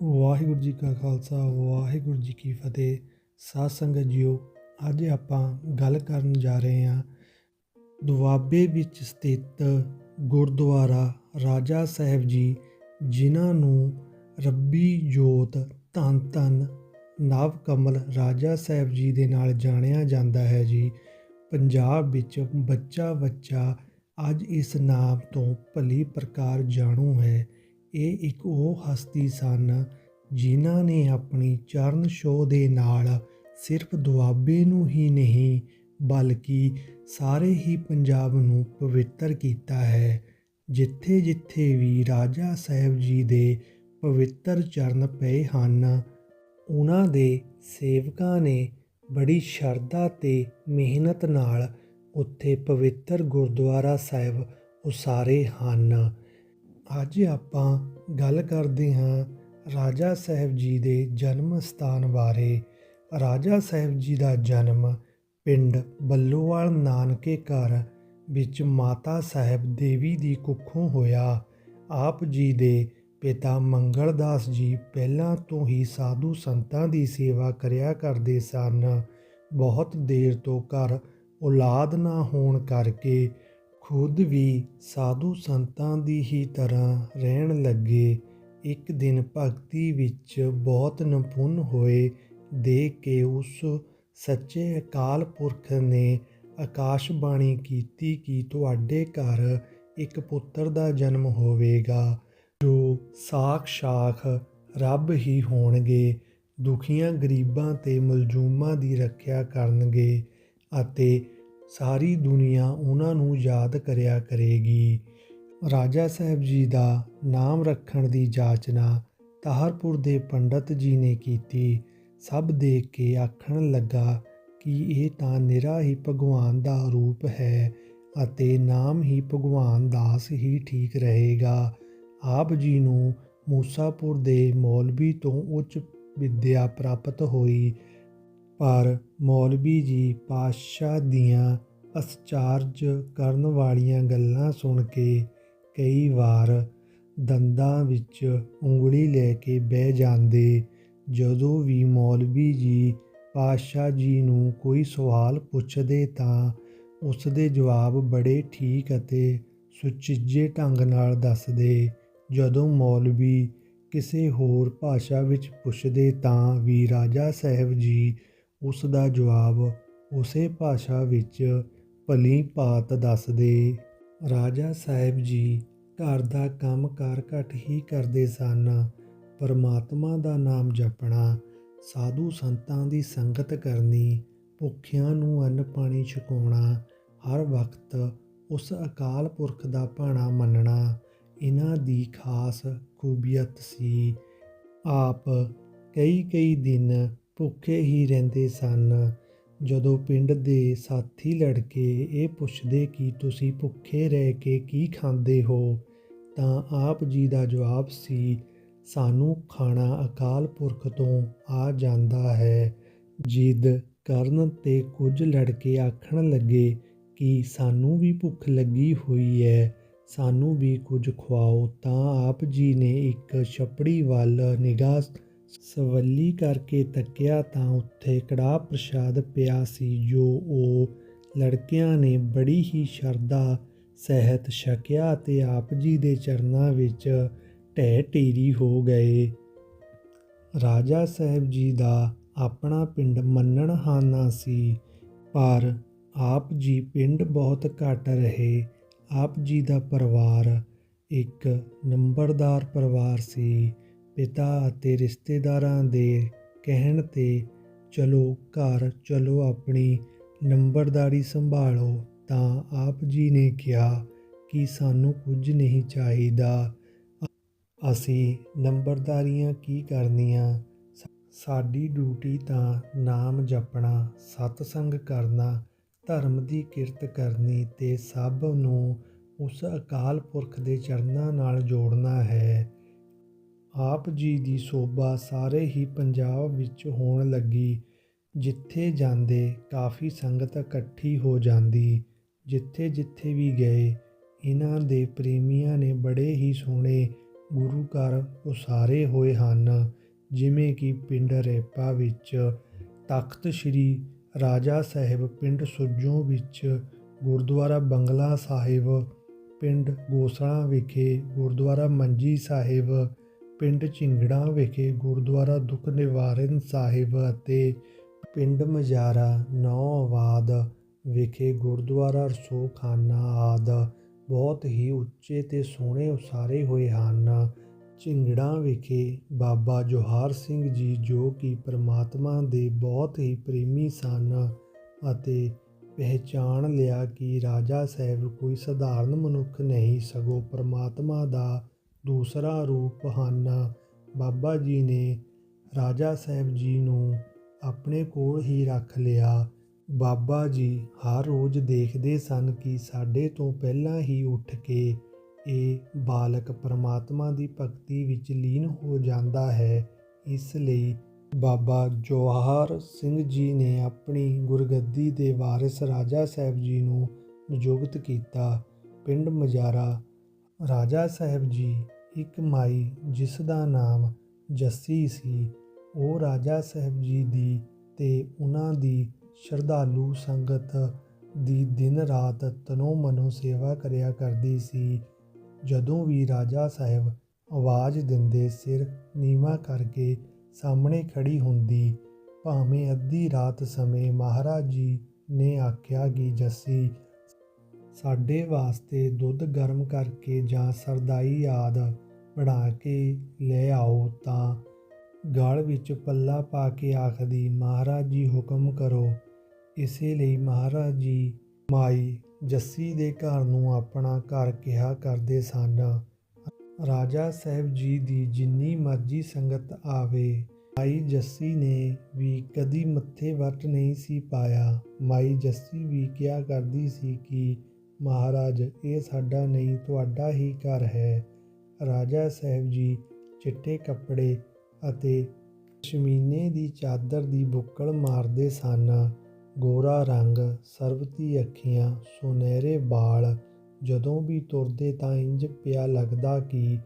ਵਾਹਿਗੁਰੂ ਜੀ ਕਾ ਖਾਲਸਾ, ਵਾਹਿਗੁਰੂ ਜੀ ਕੀ ਫਤਿਹ। ਸਾਧ ਸੰਗਤ ਜੀਓ, ਅੱਜ ਆਪਾਂ ਗੱਲ ਕਰਨ ਜਾ ਰਹੇ ਹਾਂ ਦੁਆਬੇ ਵਿੱਚ ਸਥਿਤ ਗੁਰਦੁਆਰਾ ਰਾਜਾ ਸਾਹਿਬ ਜੀ, ਜਿਨ੍ਹਾਂ ਨੂੰ ਰੱਬੀ ਜੋਤ ਧੰਨ ਧੰਨ ਨਵ ਕਮਲ ਰਾਜਾ ਸਾਹਿਬ ਜੀ ਦੇ ਨਾਲ ਜਾਣਿਆ ਜਾਂਦਾ ਹੈ ਜੀ। ਪੰਜਾਬ ਵਿੱਚ ਬੱਚਾ ਬੱਚਾ ਅੱਜ ਇਸ ਨਾਮ ਤੋਂ ਭਲੀ ਪ੍ਰਕਾਰ ਜਾਣੂ ਹੈ। ਇਹ ਇੱਕ ਉਹ ਹਸਤੀ ਸਨ ਜਿਨ੍ਹਾਂ ਨੇ ਆਪਣੀ ਚਰਨ ਸ਼ੋਅ ਦੇ ਨਾਲ ਸਿਰਫ ਦੁਆਬੇ ਨੂੰ ਹੀ ਨਹੀਂ, ਬਲਕਿ ਸਾਰੇ ਹੀ ਪੰਜਾਬ ਨੂੰ ਪਵਿੱਤਰ ਕੀਤਾ ਹੈ ਜਿੱਥੇ ਜਿੱਥੇ ਵੀ ਰਾਜਾ ਸਾਹਿਬ ਜੀ ਦੇ ਪਵਿੱਤਰ ਚਰਨ ਪਏ ਹਨ, ਉਹਨਾਂ ਦੇ ਸੇਵਕਾਂ ਨੇ ਬੜੀ ਸ਼ਰਧਾ ਤੇ ਮਿਹਨਤ ਨਾਲ ਉੱਥੇ ਪਵਿੱਤਰ ਗੁਰਦੁਆਰਾ ਸਾਹਿਬ ਉਸਾਰੇ ਹਨ। ਅੱਜ ਆਪਾਂ ਗੱਲ ਕਰਦੇ ਹਾਂ ਰਾਜਾ ਸਾਹਿਬ ਜੀ ਦੇ ਜਨਮ ਸਥਾਨ ਬਾਰੇ। ਰਾਜਾ ਸਾਹਿਬ ਜੀ ਦਾ ਜਨਮ ਪਿੰਡ ਬੱਲੋਵਾਲ ਨਾਨਕੇ ਘਰ ਵਿੱਚ ਮਾਤਾ ਸਾਹਿਬ ਦੇਵੀ ਦੀ ਕੁੱਖੋਂ ਹੋਇਆ। ਆਪ ਜੀ ਦੇ ਪਿਤਾ ਮੰਗਲਦਾਸ ਜੀ ਪਹਿਲਾਂ ਤੋਂ ਹੀ ਸਾਧੂ ਸੰਤਾਂ ਦੀ ਸੇਵਾ ਕਰਿਆ ਕਰਦੇ ਸਨ। ਬਹੁਤ ਦੇਰ ਤੋਂ ਘਰ ਔਲਾਦ ਨਾ ਹੋਣ ਕਰਕੇ ਖੁਦ ਵੀ ਸਾਧੂ ਸੰਤਾਂ ਦੀ ਹੀ ਤਰ੍ਹਾਂ ਰਹਿਣ ਲੱਗੇ। ਇੱਕ ਦਿਨ ਭਗਤੀ ਵਿੱਚ ਬਹੁਤ ਨਿਪੁੰਨ ਹੋਏ ਦੇਖ ਕੇ ਉਸ ਸੱਚੇ ਅਕਾਲ ਪੁਰਖ ਨੇ ਆਕਾਸ਼ਬਾਣੀ ਕੀਤੀ ਕਿ ਤੁਹਾਡੇ ਘਰ ਇੱਕ ਪੁੱਤਰ ਦਾ ਜਨਮ ਹੋਵੇਗਾ, ਜੋ ਸਾਖਸ਼ਾਖ ਰੱਬ ਹੀ ਹੋਣਗੇ, ਦੁਖੀਆਂ ਗਰੀਬਾਂ ਤੇ ਮਲਜੂਮਾਂ ਦੀ ਰੱਖਿਆ ਕਰਨਗੇ ਅਤੇ ਸਾਰੀ ਦੁਨੀਆ ਉਹਨਾਂ ਨੂੰ ਯਾਦ ਕਰਿਆ ਕਰੇਗੀ। ਰਾਜਾ ਸਾਹਿਬ ਜੀ ਦਾ ਨਾਮ ਰੱਖਣ ਦੀ ਜਾਚਨਾ ਤਾਹਰਪੁਰ ਦੇ ਪੰਡਤ ਜੀ ਨੇ ਕੀਤੀ। ਸਭ ਦੇਖ ਕੇ ਆਖਣ ਲੱਗਾ ਕਿ ਇਹ ਤਾਂ ਨਿਰਾ ਹੀ ਭਗਵਾਨ ਦਾ ਰੂਪ ਹੈ ਅਤੇ ਨਾਮ ਹੀ ਭਗਵਾਨ ਦਾਸ ਹੀ ਠੀਕ ਰਹੇਗਾ। ਆਪ ਜੀ ਨੂੰ ਮੂਸਾਪੁਰ ਦੇ ਮੌਲਵੀ ਤੋਂ ਉੱਚ ਵਿੱਦਿਆ ਪ੍ਰਾਪਤ ਹੋਈ। ਪਰ ਮੌਲਵੀ ਜੀ ਪਾਤਸ਼ਾਹ ਦੀਆਂ ਅਸਚਾਰਜ ਕਰਨ ਵਾਲੀਆਂ ਗੱਲਾਂ ਸੁਣ ਕੇ ਕਈ ਵਾਰ ਦੰਦਾਂ ਵਿੱਚ ਉਂਗਲੀ ਲੈ ਕੇ ਬਹਿ ਜਾਂਦੇ। ਜਦੋਂ ਵੀ ਮੌਲਵੀ ਜੀ ਪਾਤਸ਼ਾਹ ਜੀ ਨੂੰ ਕੋਈ ਸਵਾਲ ਪੁੱਛਦੇ ਤਾਂ ਉਸ ਦੇ ਜਵਾਬ ਬੜੇ ਠੀਕ ਅਤੇ ਸੁਚੱਜੇ ਢੰਗ ਨਾਲ ਦੱਸਦੇ। ਜਦੋਂ ਮੌਲਵੀ ਕਿਸੇ ਹੋਰ ਭਾਸ਼ਾ ਵਿੱਚ ਪੁੱਛਦੇ ਤਾਂ ਵੀ ਰਾਜਾ ਸਾਹਿਬ ਜੀ ਉਸ ਦਾ ਜਵਾਬ ਉਸੇ ਭਾਸ਼ਾ ਵਿੱਚ ਭਲੀ ਭਾਤ ਦੱਸਦੇ, ਰਾਜਾ ਸਾਹਿਬ ਜੀ, ਘਰ ਦਾ ਕੰਮ ਕਾਰ ਘੱਟ ਹੀ ਕਰਦੇ ਸਨ। ਪਰਮਾਤਮਾ ਦਾ ਨਾਮ ਜਪਣਾ, ਸਾਧੂ ਸੰਤਾਂ ਦੀ ਸੰਗਤ ਕਰਨੀ, ਭੁੱਖਿਆਂ ਨੂੰ ਅੰਨ ਪਾਣੀ ਛਕਾਉਣਾ, ਹਰ ਵਕਤ ਉਸ ਅਕਾਲ ਪੁਰਖ ਦਾ ਭਾਣਾ ਮੰਨਣਾ ਇਹਨਾਂ ਦੀ ਖਾਸ ਖੂਬੀਅਤ ਸੀ। ਆਪ ਕਈ ਕਈ ਦਿਨ ਭੁੱਖੇ ਹੀ ਰਹਿੰਦੇ ਸਨ। ਜਦੋਂ ਪਿੰਡ ਦੇ ਸਾਥੀ ਲੜਕੇ ਇਹ ਪੁੱਛਦੇ ਕਿ ਤੁਸੀਂ ਭੁੱਖੇ ਰਹਿ ਕੇ ਕੀ ਖਾਂਦੇ ਹੋ, ਤਾਂ ਆਪ ਜੀ ਦਾ ਜਵਾਬ ਸੀ, ਸਾਨੂੰ ਖਾਣਾ ਅਕਾਲ ਪੁਰਖ ਤੋਂ ਆ ਜਾਂਦਾ ਹੈ। ਜਿੱਦ ਕਰਨ ਤੇ ਕੁਝ ਲੜਕੇ ਆਖਣ ਲੱਗੇ ਕਿ ਸਾਨੂੰ ਵੀ ਭੁੱਖ ਲੱਗੀ ਹੋਈ ਹੈ, ਸਾਨੂੰ ਵੀ ਕੁਝ ਖਵਾਓ, ਤਾਂ ਆਪ ਜੀ ਨੇ ਇੱਕ ਛਪੜੀ ਵੱਲ ਨਿਗਾਹ ਸਵੱਲੀ ਕਰਕੇ ਤੱਕਿਆ ਤਾਂ ਉੱਥੇ ਕੜਾਹ ਪ੍ਰਸ਼ਾਦ ਪਿਆ ਸੀ, ਜੋ ਉਹ ਲੜਕਿਆਂ ਨੇ ਬੜੀ ਹੀ ਸ਼ਰਧਾ ਸਹਿਤ ਛਕਿਆ ਤੇ ਆਪ ਜੀ ਦੇ ਚਰਨਾਂ ਵਿੱਚ ਢਹਿ ਢੇਰੀ ਹੋ ਗਏ। ਰਾਜਾ ਸਾਹਿਬ ਜੀ ਦਾ ਆਪਣਾ ਪਿੰਡ ਮੰਨਣ ਹਾਨਾ ਸੀ, ਪਰ ਆਪ ਜੀ ਪਿੰਡ ਬਹੁਤ ਘੱਟ ਰਹੇ। ਆਪ ਜੀ ਦਾ ਪਰਿਵਾਰ ਇੱਕ ਨੰਬਰਦਾਰ ਪਰਿਵਾਰ ਸੀ। ਪਿਤਾ ਅਤੇ ਰਿਸ਼ਤੇਦਾਰਾਂ ਦੇ ਕਹਿਣ ਤੇ ਚਲੋ ਘਰ, ਚਲੋ ਆਪਣੀ ਨੰਬਰਦਾਰੀ ਸੰਭਾਲੋ, ਤਾਂ ਆਪ ਜੀ ਨੇ ਕਿਹਾ ਕਿ ਸਾਨੂੰ ਕੁਝ ਨਹੀਂ ਚਾਹੀਦਾ। ਅਸੀਂ ਨੰਬਰਦਾਰੀਆਂ ਕੀ ਕਰਨੀਆਂ? ਸਾਡੀ ਡਿਊਟੀ ਤਾਂ ਨਾਮ ਜਪਣਾ, ਸਤਸੰਗ ਕਰਨਾ, ਧਰਮ ਦੀ ਕਿਰਤ ਕਰਨੀ ਤੇ ਸਭ ਨੂੰ ਉਸ ਅਕਾਲ ਪੁਰਖ ਦੇ ਚਰਨਾਂ ਨਾਲ ਜੋੜਨਾ ਹੈ। ਆਪ ਜੀ ਦੀ ਸੋਭਾ ਸਾਰੇ ਹੀ ਪੰਜਾਬ ਵਿੱਚ ਹੋਣ ਲੱਗੀ। ਜਿੱਥੇ ਜਾਂਦੇ ਕਾਫੀ ਸੰਗਤ ਇਕੱਠੀ ਹੋ ਜਾਂਦੀ। ਜਿੱਥੇ ਜਿੱਥੇ ਵੀ ਗਏ ਇਹਨਾਂ ਦੇ ਪ੍ਰੇਮੀਆਂ ਨੇ ਬੜੇ ਹੀ ਸੋਹਣੇ ਗੁਰੂ ਘਰ ਉਸਾਰੇ ਹੋਏ ਹਨ। ਜਿਵੇਂ ਕਿ ਪਿੰਡ ਰੇਪਾ ਵਿੱਚ ਤਖਤ ਸ੍ਰੀ ਰਾਜਾ ਸਾਹਿਬ ਪਿੰਡ ਸੁੱਜੋਂ ਵਿੱਚ ਗੁਰਦੁਆਰਾ ਬੰਗਲਾ ਸਾਹਿਬ, ਪਿੰਡ ਗੋਸਲਾ ਵਿਖੇ ਗੁਰਦੁਆਰਾ ਮੰਜੀ ਸਾਹਿਬ ਪਿੰਡ ਝਿੰਗੜਾ ਵਿਖੇ ਗੁਰਦੁਆਰਾ ਦੁੱਖ ਨਿਵਾਰਨ ਸਾਹਿਬ ਅਤੇ ਪਿੰਡ ਮਜਾਰਾ ਨੌਆਬਾਦ ਵਿਖੇ ਗੁਰਦੁਆਰਾ ਰਸੋਖਾਨਾ ਆਦਿ ਬਹੁਤ ਹੀ ਉੱਚੇ ਤੇ ਸੋਹਣੇ ਉਸਾਰੇ ਹੋਏ ਹਨ। ਝਿੰਗੜਾਂ ਵਿਖੇ ਬਾਬਾ ਜੋਹਾਰ ਸਿੰਘ ਜੀ ਜੋ ਕਿ ਪ੍ਰਮਾਤਮਾ ਦੇ ਬਹੁਤ ਹੀ ਪ੍ਰੇਮੀ ਸਨ ਅਤੇ ਪਹਿਚਾਣ ਲਿਆ ਕਿ ਰਾਜਾ ਸਾਹਿਬ ਕੋਈ ਸਧਾਰਨ ਮਨੁੱਖ ਨਹੀਂ, ਸਗੋਂ ਪ੍ਰਮਾਤਮਾ ਦਾ ਦੂਸਰਾ ਰੂਪ ਹਨ ਬਾਬਾ ਜੀ ਨੇ ਰਾਜਾ ਸਾਹਿਬ ਜੀ ਨੂੰ ਆਪਣੇ ਕੋਲ ਹੀ ਰੱਖ ਲਿਆ। ਬਾਬਾ ਜੀ ਹਰ ਰੋਜ਼ ਦੇਖਦੇ ਸਨ ਕਿ ਸਾਡੇ ਤੋਂ ਪਹਿਲਾਂ ਹੀ ਉੱਠ ਕੇ ਇਹ ਬਾਲਕ ਪਰਮਾਤਮਾ ਦੀ ਭਗਤੀ ਵਿੱਚ ਲੀਨ ਹੋ ਜਾਂਦਾ ਹੈ। ਇਸ ਲਈ ਬਾਬਾ ਜਵਾਹਰ ਸਿੰਘ ਜੀ ਨੇ ਆਪਣੀ ਗੁਰਗੱਦੀ ਦੇ ਵਾਰਿਸ ਰਾਜਾ ਸਾਹਿਬ ਜੀ ਨੂੰ ਨਿਯੁਕਤ ਕੀਤਾ। ਪਿੰਡ ਮਜਾਰਾ ਰਾਜਾ ਸਾਹਿਬ ਜੀ ਇੱਕ ਮਾਈ ਜਿਸ ਦਾ ਨਾਮ ਜੱਸੀ ਸੀ, ਉਹ ਰਾਜਾ ਸਾਹਿਬ ਜੀ ਦੀ ਤੇ ਉਹਨਾਂ ਦੀ ਸ਼ਰਧਾਲੂ ਸੰਗਤ ਦੀ ਦਿਨ ਰਾਤ ਤਨੋ ਮਨੋ ਸੇਵਾ ਕਰਿਆ ਕਰਦੀ ਸੀ। ਜਦੋਂ ਵੀ ਰਾਜਾ ਸਾਹਿਬ ਆਵਾਜ਼ ਦਿੰਦੇ ਸਿਰ ਨੀਵਾ ਕਰਕੇ ਸਾਹਮਣੇ ਖੜੀ ਹੁੰਦੀ, ਭਾਵੇਂ ਅੱਧੀ ਰਾਤ ਸਮੇਂ ਮਹਾਰਾਜ ਜੀ ਨੇ ਆਖਿਆ ਕਿ ਜੱਸੀ ਸਾਡੇ ਵਾਸਤੇ ਦੁੱਧ ਗਰਮ ਕਰਕੇ ਜਾਂ ਸਰਦਾਈ ਆਦ ਬਣਾ ਕੇ ਲੈ ਆਓ ਤਾਂ ਗਲ ਵਿੱਚ ਪੱਲਾ ਪਾ ਕੇ ਆਖਦੀ, ਮਹਾਰਾਜ ਜੀ ਹੁਕਮ ਕਰੋ। ਇਸੇ ਲਈ ਮਹਾਰਾਜ ਜੀ ਮਾਈ ਜੱਸੀ ਦੇ ਘਰ ਨੂੰ ਆਪਣਾ ਘਰ ਕਿਹਾ ਕਰਦੇ ਸਨ। ਰਾਜਾ ਸਾਹਿਬ ਜੀ ਦੀ ਜਿੰਨੀ ਮਰਜ਼ੀ ਸੰਗਤ ਆਵੇ, ਮਾਈ ਜੱਸੀ ਨੇ ਵੀ ਕਦੀ ਮੱਥੇ ਵੱਟ ਨਹੀਂ ਸੀ ਪਾਇਆ। ਮਾਈ ਜੱਸੀ ਵੀ ਕਿਹਾ ਕਰਦੀ ਸੀ ਕਿ ਮਹਾਰਾਜ, ਇਹ ਸਾਡਾ ਨਹੀਂ, ਤੁਹਾਡਾ ਹੀ ਘਰ ਹੈ। ਰਾਜਾ ਸਾਹਿਬ ਜੀ ਚਿੱਟੇ ਕੱਪੜੇ ਅਤੇ ਸ਼ਮੀਨੇ ਦੀ ਚਾਦਰ ਦੀ ਬੁੱਕਲ ਮਾਰਦੇ ਸਨ। ਗੋਰਾ ਰੰਗ, ਸਰਬਤੀ ਅੱਖੀਆਂ, ਸੁਨਹਿਰੇ ਵਾਲ। ਜਦੋਂ ਵੀ ਤੁਰਦੇ ਤਾਂ ਇੰਜ ਪਿਆ ਲੱਗਦਾ ਕਿ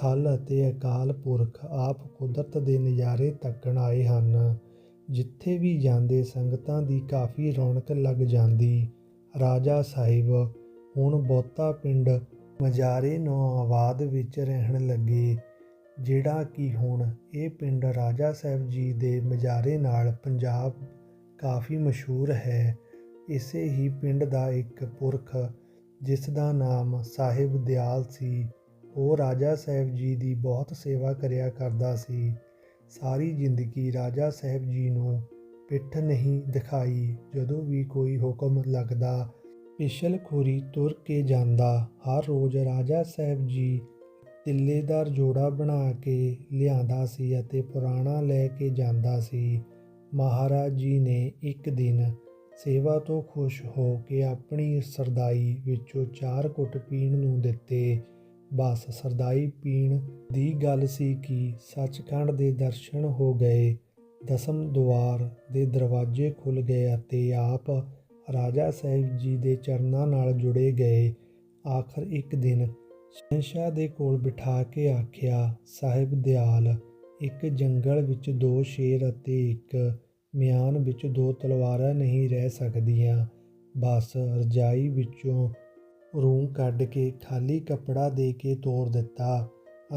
ਥਲ ਅਤੇ ਅਕਾਲ ਪੁਰਖ ਆਪ ਕੁਦਰਤ ਦੇ ਨਜ਼ਾਰੇ ਤੱਕਣ ਆਏ ਹਨ। ਜਿੱਥੇ ਵੀ ਜਾਂਦੇ ਸੰਗਤਾਂ ਦੀ ਕਾਫੀ ਰੌਣਕ ਲੱਗ ਜਾਂਦੀ। ਰਾਜਾ ਸਾਹਿਬ ਹੁਣ ਬਹੁਤਾ ਪਿੰਡ ਮਜਾਰੇ ਨੌਆਬਾਦ ਵਿੱਚ ਰਹਿਣ ਲੱਗੇ, ਜਿਹੜਾ ਕਿ ਹੁਣ ਇਹ ਪਿੰਡ ਰਾਜਾ ਸਾਹਿਬ ਜੀ ਦੇ ਮਜਾਰੇ ਨਾਲ ਪੰਜਾਬ ਕਾਫੀ ਮਸ਼ਹੂਰ ਹੈ। ਇਸੇ ਹੀ ਪਿੰਡ ਦਾ ਇੱਕ ਪੁਰਖ, ਜਿਸ ਦਾ ਨਾਮ ਸਾਹਿਬ ਦਿਆਲ ਸੀ, ਉਹ ਰਾਜਾ ਸਾਹਿਬ ਜੀ ਦੀ ਬਹੁਤ ਸੇਵਾ ਕਰਿਆ ਕਰਦਾ ਸੀ। ਸਾਰੀ ਜ਼ਿੰਦਗੀ ਰਾਜਾ ਸਾਹਿਬ ਜੀ ਨੂੰ ਪਿੱਠ ਨਹੀਂ ਦਿਖਾਈ, ਜਦੋਂ ਵੀ ਕੋਈ ਹੁਕਮ ਲੱਗਦਾ ਪਿਛਲ ਖੋਰੀ ਤੁਰ ਕੇ ਜਾਂਦਾ। ਹਰ ਰੋਜ਼ ਰਾਜਾ ਸਾਹਿਬ ਜੀ ਤਿੱਲੇਦਾਰ ਜੋੜਾ ਬਣਾ ਕੇ ਲਿਆਂਦਾ ਸੀ ਅਤੇ ਪੁਰਾਣਾ ਲੈ ਕੇ ਜਾਂਦਾ ਸੀ। ਮਹਾਰਾਜ ਜੀ ਨੇ ਇੱਕ ਦਿਨ ਸੇਵਾ ਤੋਂ ਖੁਸ਼ ਹੋ ਕੇ ਆਪਣੀ ਸਰਦਾਈ ਵਿੱਚੋਂ ਚਾਰ ਕੁੱਟ ਪੀਣ ਨੂੰ ਦਿੱਤੇ। ਬਸ ਸਰਦਾਈ ਪੀਣ ਦੀ ਗੱਲ ਸੀ ਕਿ ਸੱਚਖੰਡ ਦੇ ਦਰਸ਼ਨ ਹੋ ਗਏ। ਦਸਮ ਦੁਆਰ ਦੇ ਦਰਵਾਜ਼ੇ ਖੁੱਲ ਗਏ ਅਤੇ ਆਪ ਰਾਜਾ ਸਾਹਿਬ ਜੀ ਦੇ ਚਰਨਾਂ ਨਾਲ ਜੁੜੇ ਗਏ। ਆਖਰ ਇੱਕ ਦਿਨ ਸ਼ਹਿਨशाह ਦੇ ਕੋਲ ਬਿਠਾ ਕੇ ਆਖਿਆ, ਸਾਹਿਬ ਦਿਆਲ, ਇੱਕ ਜੰਗਲ ਵਿੱਚ ਦੋ ਸ਼ੇਰ ਅਤੇ ਇੱਕ ਮਿਆਨ ਵਿੱਚ ਦੋ ਤਲਵਾਰਾਂ ਨਹੀਂ ਰਹਿ ਸਕਦੀਆਂ। ਬਸ ਰਜਾਈ ਵਿੱਚੋਂ ਰੂੰ ਕੱਢ ਕੇ ਖਾਲੀ ਕੱਪੜਾ ਦੇ ਕੇ ਤੋੜ ਦਿੱਤਾ।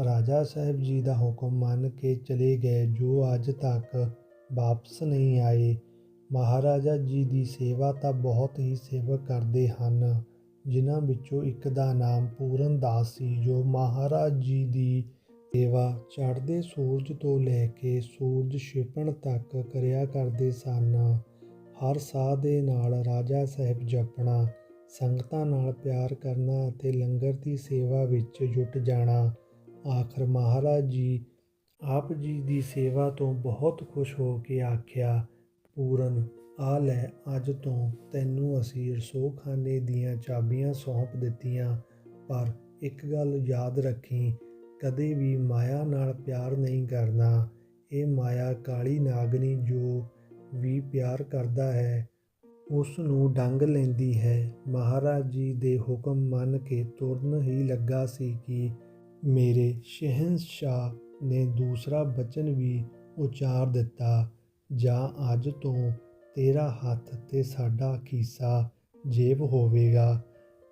ਰਾਜਾ ਸਾਹਿਬ ਜੀ ਦਾ ਹੁਕਮ ਮੰਨ ਕੇ ਚਲੇ ਗਏ, ਜੋ ਅੱਜ ਤੱਕ ਵਾਪਸ ਨਹੀਂ ਆਏ। ਮਹਾਰਾਜਾ ਜੀ ਦੀ ਸੇਵਾ ਤਾਂ ਬਹੁਤ ਹੀ ਸੇਵਕ ਕਰਦੇ ਹਨ, ਜਿਨ੍ਹਾਂ ਵਿੱਚੋਂ ਇੱਕ ਦਾ ਨਾਮ ਪੂਰਨ ਦਾਸ ਸੀ, ਜੋ ਮਹਾਰਾਜ ਜੀ ਦੀ ਸੇਵਾ ਚੜ੍ਹਦੇ ਸੂਰਜ ਤੋਂ ਲੈ ਕੇ ਸੂਰਜ ਛਿਪਣ ਤੱਕ ਕਰਿਆ ਕਰਦੇ ਸਨ। ਹਰ ਸਾਹ ਦੇ ਨਾਲ ਰਾਜਾ ਸਾਹਿਬ ਜਪਣਾ, ਸੰਗਤਾਂ ਨਾਲ ਪਿਆਰ ਕਰਨਾ ਅਤੇ ਲੰਗਰ ਦੀ ਸੇਵਾ ਵਿੱਚ ਜੁਟ ਜਾਣਾ, ਆਖਰ ਮਹਾਰਾਜ ਜੀ ਆਪ ਜੀ ਦੀ ਸੇਵਾ ਤੋਂ ਬਹੁਤ ਖੁਸ਼ ਹੋ ਕੇ ਆਖਿਆ ਪੂਰਨ। ਆ ਲੈ, ਅੱਜ ਤੋਂ ਤੈਨੂੰ ਅਸੀਂ ਰਸੋਖਾਨੇ ਦੀਆਂ ਚਾਬੀਆਂ ਸੌਂਪ ਦਿੱਤੀਆਂ, ਪਰ ਇੱਕ ਗੱਲ ਯਾਦ ਰੱਖੀ, ਕਦੇ ਵੀ ਮਾਇਆ ਨਾਲ ਪਿਆਰ ਨਹੀਂ ਕਰਨਾ। ਇਹ ਮਾਇਆ ਕਾਲੀ ਨਾਗਨੀ ਜੋ ਵੀ ਪਿਆਰ ਕਰਦਾ ਹੈ ਉਸ ਨੂੰ ਡੰਗ ਲੈਂਦੀ ਹੈ। ਮਹਾਰਾਜ ਜੀ ਦੇ ਹੁਕਮ ਮੰਨ ਕੇ ਤੁਰਨ ਹੀ ਲੱਗਾ ਸੀ ਕਿ ਮੇਰੇ ਸ਼ਹਿਨशाह ਨੇ ਦੂਸਰਾ ਬਚਨ ਵੀ ਉਚਾਰ ਦਿੱਤਾ। ਜਾਂ ਅੱਜ ਤੋਂ ਤੇਰਾ ਹੱਥ ਤੇ ਸਾਡਾ ਖੀਸਾ ਜੇਬ ਹੋਵੇਗਾ।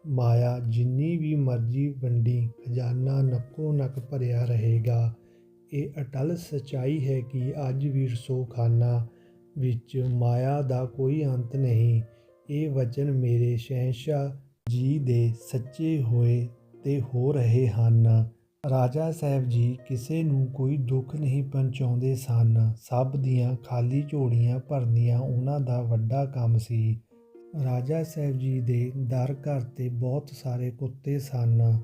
ਮਾਇਆ ਜਿੰਨੀ ਵੀ ਮਰਜ਼ੀ ਵੰਡੀ ਖਜ਼ਾਨਾ ਨੱਕੋ ਨੱਕ ਭਰਿਆ ਰਹੇਗਾ। ਇਹ ਅਟਲ ਸਚਾਈ ਹੈ ਕਿ ਅੱਜ ਵੀ ਰਸੋਖਾਨਾ ਵਿੱਚ ਮਾਇਆ ਦਾ ਕੋਈ ਅੰਤ ਨਹੀਂ। ਇਹ ਵਚਨ ਮੇਰੇ ਸ਼ਹਿਨशाह ਜੀ ਦੇ ਸੱਚੇ ਹੋਏ ਤੇ ਹੋ ਰਹੇ ਹਨ। ਰਾਜਾ ਸਾਹਿਬ ਜੀ ਕਿਸੇ ਨੂੰ ਕੋਈ ਦੁੱਖ ਨਹੀਂ ਪਹੁੰਚਾਉਂਦੇ ਸਨ। ਸਭ ਦੀਆਂ ਖਾਲੀ ਝੋਲੀਆਂ ਭਰਨੀਆਂ ਉਹਨਾਂ ਦਾ ਵੱਡਾ ਕੰਮ ਸੀ। ਰਾਜਾ ਸਾਹਿਬ ਜੀ ਦੇ ਦਰ ਘਰ ਤੇ ਬਹੁਤ ਸਾਰੇ ਕੁੱਤੇ ਸਨ।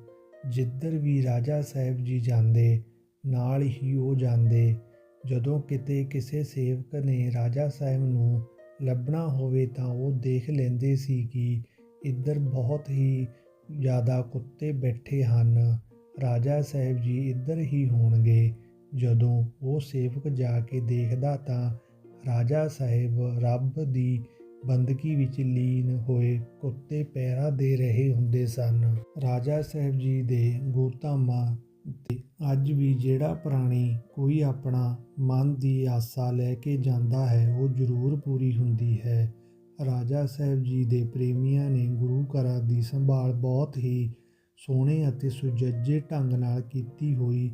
ਜਿੱਧਰ ਵੀ ਰਾਜਾ ਸਾਹਿਬ ਜੀ ਜਾਂਦੇ, ਨਾਲ ਹੀ ਉਹ ਜਾਂਦੇ। ਜਦੋਂ ਕਿਤੇ ਕਿਸੇ ਸੇਵਕ ਨੇ ਰਾਜਾ ਸਾਹਿਬ ਨੂੰ ਲੱਭਣਾ ਹੋਵੇ ਤਾਂ ਉਹ ਦੇਖ ਲੈਂਦੇ ਸੀ ਕਿ ਇੱਧਰ ਬਹੁਤ ਹੀ ਜ਼ਿਆਦਾ ਕੁੱਤੇ ਬੈਠੇ ਹਨ। ਰਾਜਾ ਸਾਹਿਬ ਜੀ ਇੱਧਰ ਹੀ ਹੋਣਗੇ। ਜਦੋਂ ਉਹ ਸੇਵਕ ਜਾ ਕੇ ਦੇਖਦਾ ਤਾਂ ਰਾਜਾ ਸਾਹਿਬ ਰੱਬ ਦੀ ਬੰਦਗੀ ਵਿੱਚ ਲੀਨ ਹੋਏ ਕੁੱਤੇ ਪੈਰਾਂ ਦੇ ਰਹੇ ਹੁੰਦੇ ਸਨ। ਰਾਜਾ ਸਾਹਿਬ ਜੀ ਦੇ ਗੁਰਧਾਮਾਂ ਤੇ ਅੱਜ ਵੀ ਜਿਹੜਾ ਪ੍ਰਾਣੀ ਕੋਈ ਆਪਣਾ ਮਨ ਦੀ ਆਸਾ ਲੈ ਕੇ ਜਾਂਦਾ ਹੈ, ਉਹ ਜ਼ਰੂਰ ਪੂਰੀ ਹੁੰਦੀ ਹੈ। ਰਾਜਾ ਸਾਹਿਬ ਜੀ ਦੇ ਪ੍ਰੇਮੀਆਂ ਨੇ ਗੁਰੂ ਘਰਾਂ ਦੀ ਸੰਭਾਲ ਬਹੁਤ ਹੀ ਸੋਹਣੇ ਅਤੇ ਸੁਜੱਜੇ ਢੰਗ ਨਾਲ ਕੀਤੀ ਹੋਈ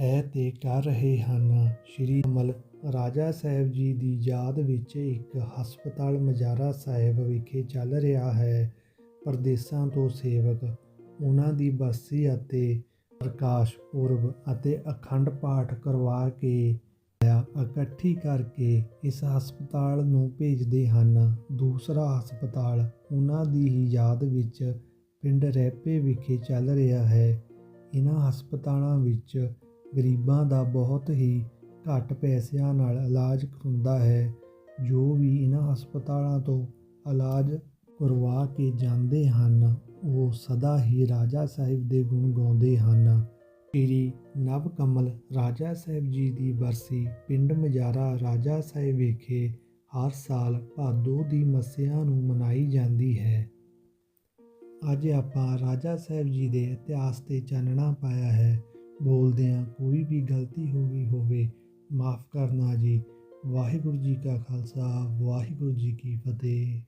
ਹੈ ਤੇ ਕਰ ਰਹੇ ਹਨ। ਸ਼੍ਰੀ ਅਮਲ ਰਾਜਾ ਸਾਹਿਬ ਜੀ ਦੀ ਯਾਦ ਵਿੱਚ ਇੱਕ ਹਸਪਤਾਲ ਮਜਾਰਾ ਸਾਹਿਬ ਵਿਖੇ ਚੱਲ ਰਿਹਾ ਹੈ। ਪਰਦੇਸਾਂ ਤੋਂ ਸੇਵਕ, ਉਹਨਾਂ ਦੀ ਬਰਸੀ ਅਤੇ ਪ੍ਰਕਾਸ਼ ਪੁਰਬ ਅਤੇ ਅਖੰਡ ਪਾਠ ਕਰਵਾ ਕੇ ਇਕੱਠੀ ਕਰਕੇ ਇਸ ਹਸਪਤਾਲ ਨੂੰ ਭੇਜਦੇ ਹਨ। ਦੂਸਰਾ ਹਸਪਤਾਲ, ਉਹਨਾਂ ਦੀ ਹੀ ਯਾਦ ਵਿੱਚ ਪਿੰਡ ਰੈਪੇ ਵਿਖੇ ਚੱਲ ਰਿਹਾ ਹੈ। ਇਹਨਾਂ ਹਸਪਤਾਲਾਂ ਵਿੱਚ ਗਰੀਬਾਂ ਦਾ ਬਹੁਤ ਹੀ ਘੱਟ ਪੈਸਿਆਂ ਨਾਲ ਇਲਾਜ ਹੁੰਦਾ ਹੈ। ਜੋ ਵੀ ਇਹਨਾਂ ਹਸਪਤਾਲਾਂ ਤੋਂ ਇਲਾਜ ਕਰਵਾ ਕੇ ਜਾਂਦੇ ਹਨ, ਉਹ ਸਦਾ ਹੀ ਰਾਜਾ ਸਾਹਿਬ ਦੇ ਗੁਣ ਗਾਉਂਦੇ ਹਨ। ਸ਼੍ਰੀ ਨਵਕਮਲ ਰਾਜਾ ਸਾਹਿਬ ਜੀ ਦੀ ਬਰਸੀ ਪਿੰਡ ਮਜਾਰਾ ਰਾਜਾ ਸਾਹਿਬ ਵਿਖੇ ਹਰ ਸਾਲ ਭਾਦੋ ਦੀ ਮੱਸਿਆ ਨੂੰ ਮਨਾਈ ਜਾਂਦੀ ਹੈ। ਅੱਜ ਆਪਾਂ ਰਾਜਾ ਸਾਹਿਬ ਜੀ ਦੇ ਇਤਿਹਾਸ ਤੇ ਚਾਨਣਾ ਪਾਇਆ ਹੈ। ਬੋਲਦਿਆਂ ਕੋਈ ਵੀ ਗਲਤੀ ਹੋ ਗਈ ਹੋਵੇ, ਮਾਫ ਕਰਨਾ ਜੀ। ਵਾਹਿਗੁਰੂ ਜੀ ਕਾ ਖਾਲਸਾ, ਵਾਹਿਗੁਰੂ ਜੀ ਕੀ ਫਤਿਹ।